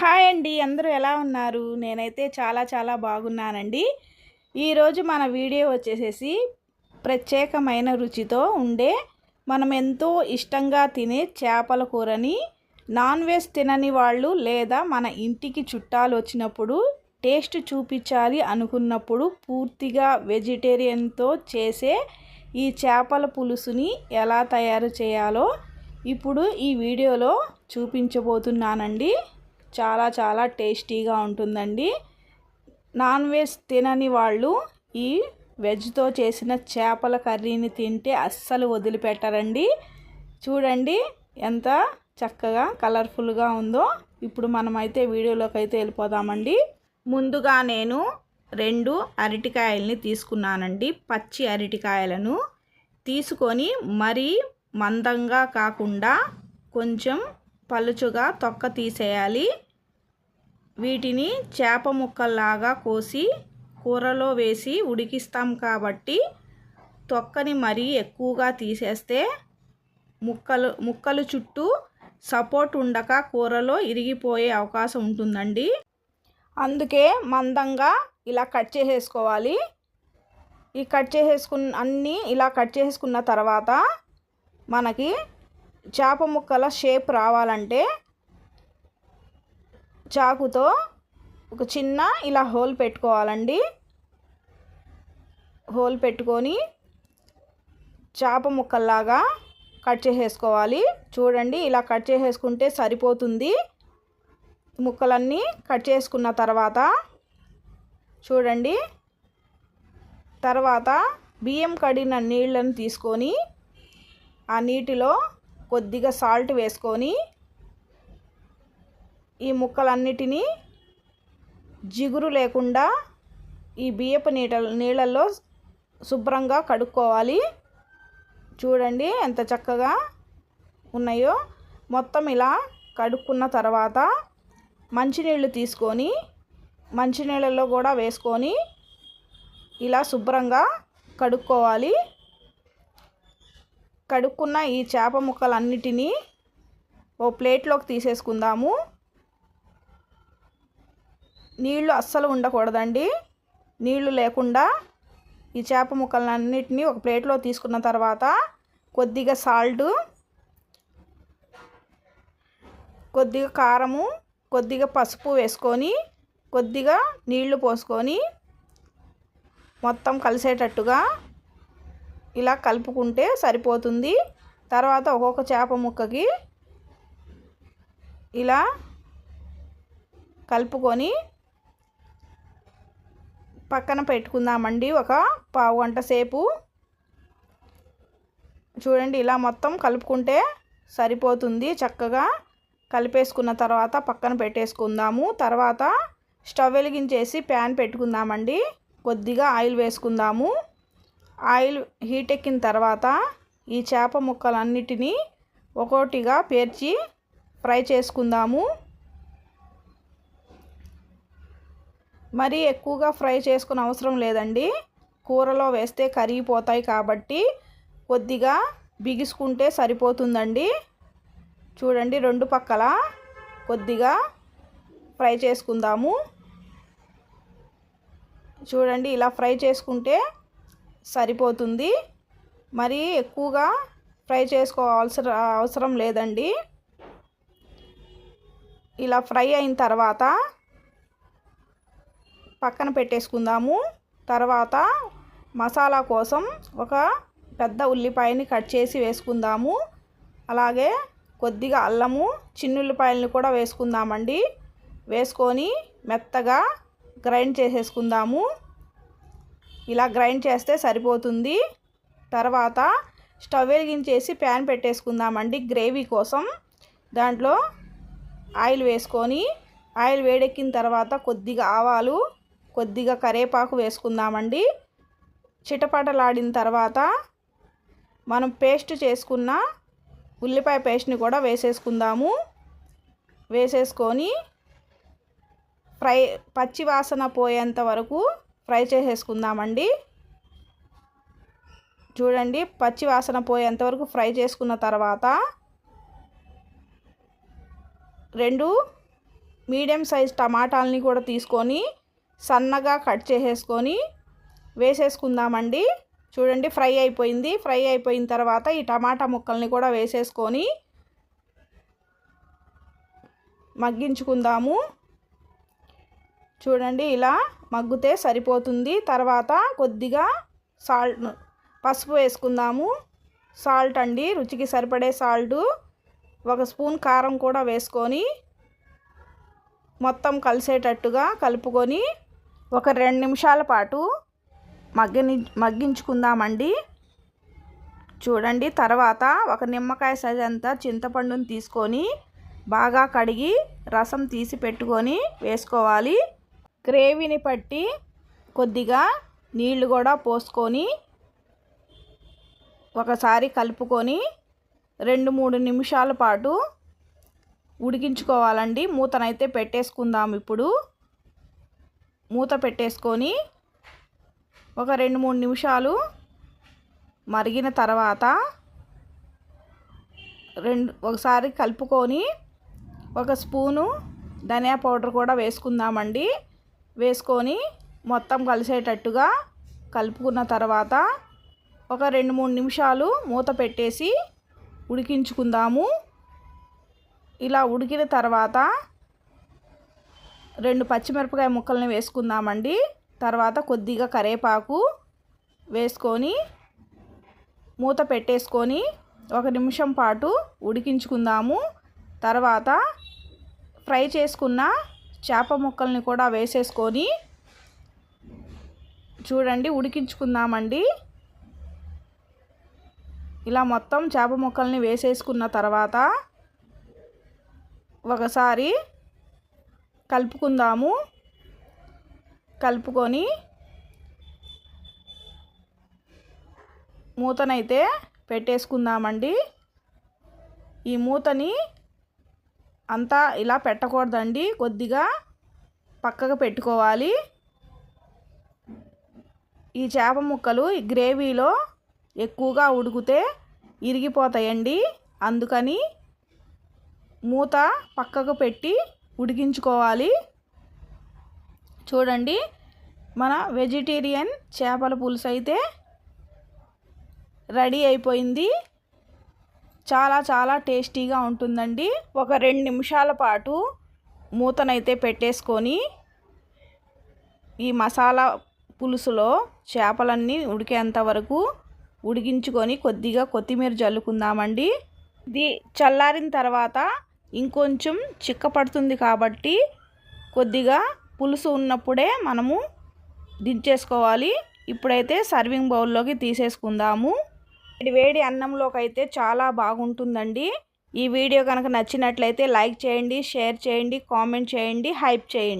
Hi అండి అందరూ ఎలా ఉన్నారు? నేనైతే చాలా చాలా బాగున్నానండి. ఈరోజు మన వీడియో వచ్చేసేసి ప్రత్యేకమైన రుచితో ఉండే మనం ఎంతో ఇష్టంగా తినే చేపల కూరని నాన్ వెజ్ తినని వాళ్ళు లేదా మన ఇంటికి చుట్టాలు వచ్చినప్పుడు టేస్ట్ చూపించాలి అనుకున్నప్పుడు పూర్తిగా వెజిటేరియన్తో చేసే ఈ చేపల పులుసుని ఎలా తయారు చేయాలో ఇప్పుడు ఈ వీడియోలో చూపించబోతున్నానండి. చాలా చాలా టేస్టీగా ఉంటుందండి. నాన్ వెజ్ తినని వాళ్ళు ఈ వెజ్తో చేసిన చేపల కర్రీని తింటే అస్సలు వదిలిపెట్టరండి. చూడండి ఎంత చక్కగా కలర్ఫుల్గా ఉందో. ఇప్పుడు మనమైతే వీడియోలోకి అయితే వెళ్ళిపోదామండి. ముందుగా నేను రెండు అరటికాయల్ని తీసుకున్నానండి. పచ్చి అరటికాయలను తీసుకొని మరీ మందంగా కాకుండా కొంచెం పలుచుగా తొక్క తీసేయాలి. వీటిని చేప ముక్కల్లాగా కోసి కూరలో వేసి ఉడికిస్తాం కాబట్టి తొక్కని మరీ ఎక్కువగా తీసేస్తే ముక్కలు ముక్కలు చుట్టూ సపోర్ట్ ఉండక కూరలో ఇరిగిపోయే అవకాశం ఉంటుందండి. అందుకే మందంగా ఇలా కట్ చేసేసుకోవాలి. ఈ కట్ చేసేసుకున్న అన్నీ ఇలా కట్ చేసుకున్న తర్వాత మనకి చేప ముక్కల షేప్ రావాలంటే చాకుతో ఒక చిన్న ఇలా హోల్ పెట్టుకోవాలండి. హోల్ పెట్టుకొని చేప ముక్కల్లాగా కట్ చేసేసుకోవాలి. చూడండి ఇలా కట్ చేసేసుకుంటే సరిపోతుంది. ముక్కలన్నీ కట్ చేసుకున్న తర్వాత చూడండి తర్వాత బియ్యం కడిగిన నీళ్ళను తీసుకొని ఆ నీటిలో కొద్దిగా సాల్ట్ వేసుకొని ఈ ముక్కలన్నిటినీ జిగురు లేకుండా ఈ బియ్యపు నీట నీళ్ళల్లో శుభ్రంగా కడుక్కోవాలి. చూడండి ఎంత చక్కగా ఉన్నాయో. మొత్తం ఇలా కడుక్కున్న తర్వాత మంచినీళ్ళు తీసుకొని మంచినీళ్ళలో కూడా వేసుకొని ఇలా శుభ్రంగా కడుక్కోవాలి. కడుక్కున్న ఈ చేప ముక్కలన్నిటినీ ఓ ప్లేట్లోకి తీసేసుకుందాము. నీళ్ళు అస్సలు ఉండకూడదండి. నీళ్ళు లేకుండా ఈ చేప ముక్కలన్నిటినీ ఒక ప్లేట్లో తీసుకున్న తర్వాత కొద్దిగా సాల్ట్ కొద్దిగా కారము కొద్దిగా పసుపు వేసుకొని కొద్దిగా నీళ్ళు పోసుకొని మొత్తం కలిసేటట్టుగా ఇలా కలుపుకుంటే సరిపోతుంది. తర్వాత ఒక్కొక్క చేప ముక్కకి ఇలా కలుపుకొని పక్కన పెట్టుకుందామండి. ఒక పావు గంట సేపు. చూడండి ఇలా మొత్తం కలుపుకుంటే సరిపోతుంది. చక్కగా కలిపేసుకున్న తర్వాత పక్కన పెట్టేసుకుందాము. తర్వాత స్టవ్ వెలిగించేసి ప్యాన్ పెట్టుకుందామండి. కొద్దిగా ఆయిల్ వేసుకుందాము. ఆయిల్ హీట్ ఎక్కిన తర్వాత ఈ చేప ముక్కలన్నిటినీ ఒక్కోటిగా పేర్చి ఫ్రై చేసుకుందాము. మరీ ఎక్కువగా ఫ్రై చేసుకునే అవసరం లేదండి. కూరలో వేస్తే కరిగిపోతాయి కాబట్టి కొద్దిగా బిగుసుకుంటే సరిపోతుందండి. చూడండి రెండు పక్కల కొద్దిగా ఫ్రై చేసుకుందాము. చూడండి ఇలా ఫ్రై చేసుకుంటే సరిపోతుంది. మరి ఎక్కువగా ఫ్రై చేసుకోవాల్సిన అవసరం లేదండి. ఇలా ఫ్రై అయిన తర్వాత పక్కన పెట్టేసుకుందాము. తర్వాత మసాలా కోసం ఒక పెద్ద ఉల్లిపాయని కట్ చేసి వేసుకుందాము. అలాగే కొద్దిగా అల్లము చిన్నుల్లిపాయలని కూడా వేసుకుందామండి. వేసుకొని మెత్తగా గ్రైండ్ చేసేసుకుందాము. ఇలా గ్రైండ్ చేస్తే సరిపోతుంది. తర్వాత స్టవ్ వెలిగించేసి ప్యాన్ పెట్టేసుకుందామండి గ్రేవీ కోసం. దాంట్లో ఆయిల్ వేసుకొని ఆయిల్ వేడెక్కిన తర్వాత కొద్దిగా ఆవాలు కొద్దిగా కరేపాకు వేసుకుందామండి. చిటపటలాడిన తర్వాత మనం పేస్ట్ చేసుకున్న ఉల్లిపాయ పేస్ట్ని కూడా వేసేసుకుందాము. వేసేసుకొని ఫ్రై పచ్చి వాసన పోయేంత వరకు ఫ్రై చేసేసుకుందామండి. చూడండి పచ్చి వాసన పోయేంతవరకు ఫ్రై చేసుకున్న తర్వాత రెండు మీడియం సైజ్ టమాటాలని కూడా తీసుకొని సన్నగా కట్ చేసేసుకొని వేసేసుకుందామండి. చూడండి ఫ్రై అయిపోయింది. ఫ్రై అయిపోయిన తర్వాత ఈ టమాటా ముక్కల్ని కూడా వేసేసుకొని మగ్గించుకుందాము. చూడండి ఇలా మగ్గితే సరిపోతుంది. తర్వాత కొద్దిగా సాల్ట్ పసుపు వేసుకుందాము. సాల్ట్ అండి రుచికి సరిపడే సాల్టు. ఒక స్పూన్ కారం కూడా వేసుకొని మొత్తం కలిసేటట్టుగా కలుపుకొని ఒక రెండు నిమిషాల పాటు మగ్గని మగ్గించుకుందామండి. చూడండి తర్వాత ఒక నిమ్మకాయ సైజ్ అంతా చింతపండుని తీసుకొని బాగా కడిగి రసం తీసి పెట్టుకొని వేసుకోవాలి. గ్రేవీని పట్టి కొద్దిగా నీళ్ళు కూడా పోసుకొని ఒకసారి కలుపుకొని రెండు మూడు నిమిషాల పాటు ఉడికించుకోవాలండి. మూతనైతే పెట్టేసుకుందాం ఇప్పుడు. మూత పెట్టేసుకొని ఒక రెండు మూడు నిమిషాలు మరిగిన తర్వాత రెండు ఒకసారి కలుపుకొని ఒక స్పూను ధనియా పౌడర్ కూడా వేసుకుందామండి. వేసుకొని మొత్తం కలిసేటట్టుగా కలుపుకున్న తర్వాత ఒక రెండు మూడు నిమిషాలు మూత పెట్టేసి ఉడికించుకుందాము. ఇలా ఉడికిన తర్వాత రెండు పచ్చిమిరపకాయ ముక్కల్ని వేసుకుందామండి. తర్వాత కొద్దిగా కరేపాకు వేసుకొని మూత పెట్టేసుకొని ఒక నిమిషం పాటు ఉడికించుకుందాము. తర్వాత ఫ్రై చేసుకున్న చేప ముక్కల్ని కూడా వేసేసుకొని చూడండి ఉడికించుకుందామండి. ఇలా మొత్తం చేప ముక్కల్ని వేసేసుకున్న తర్వాత ఒకసారి కలుపుకుందాము. కలుపుకొని మూతనైతే పెట్టేసుకుందామండి. ఈ మూతని అంతా ఇలా పెట్టకూడదండి. కొద్దిగా పక్కకు పెట్టుకోవాలి. ఈ చేప ముక్కలు ఈ గ్రేవీలో ఎక్కువగా ఉడికితే ఇరిగిపోతాయండి. అందుకని మూత పక్కకు పెట్టి ఉడికించుకోవాలి. చూడండి మన వెజిటేరియన్ చేపల పులుసు అయితే రెడీ అయిపోయింది. చాలా చాలా టేస్టీగా ఉంటుందండి. ఒక రెండు నిమిషాల పాటు మూతనైతే పెట్టేసుకొని ఈ మసాలా పులుసులో చేపలన్నీ ఉడికేంత వరకు ఉడికించుకొని కొద్దిగా కొత్తిమీర జల్లుకుందామండి. ఇది చల్లారిన తర్వాత ఇంకొంచెం చిక్కపడుతుంది కాబట్టి కొద్దిగా పులుసు ఉన్నప్పుడే మనము దించేసుకోవాలి. ఇప్పుడైతే సర్వింగ్ బౌల్లోకి తీసేసుకుందాము. వేడి అన్నంలోకి అయితే చాలా బాగుంటుందండి. ఈ వీడియో కనుక నచ్చినట్లయితే లైక్ చేయండి షేర్ చేయండి కామెంట్ చేయండి హైప్ చేయండి.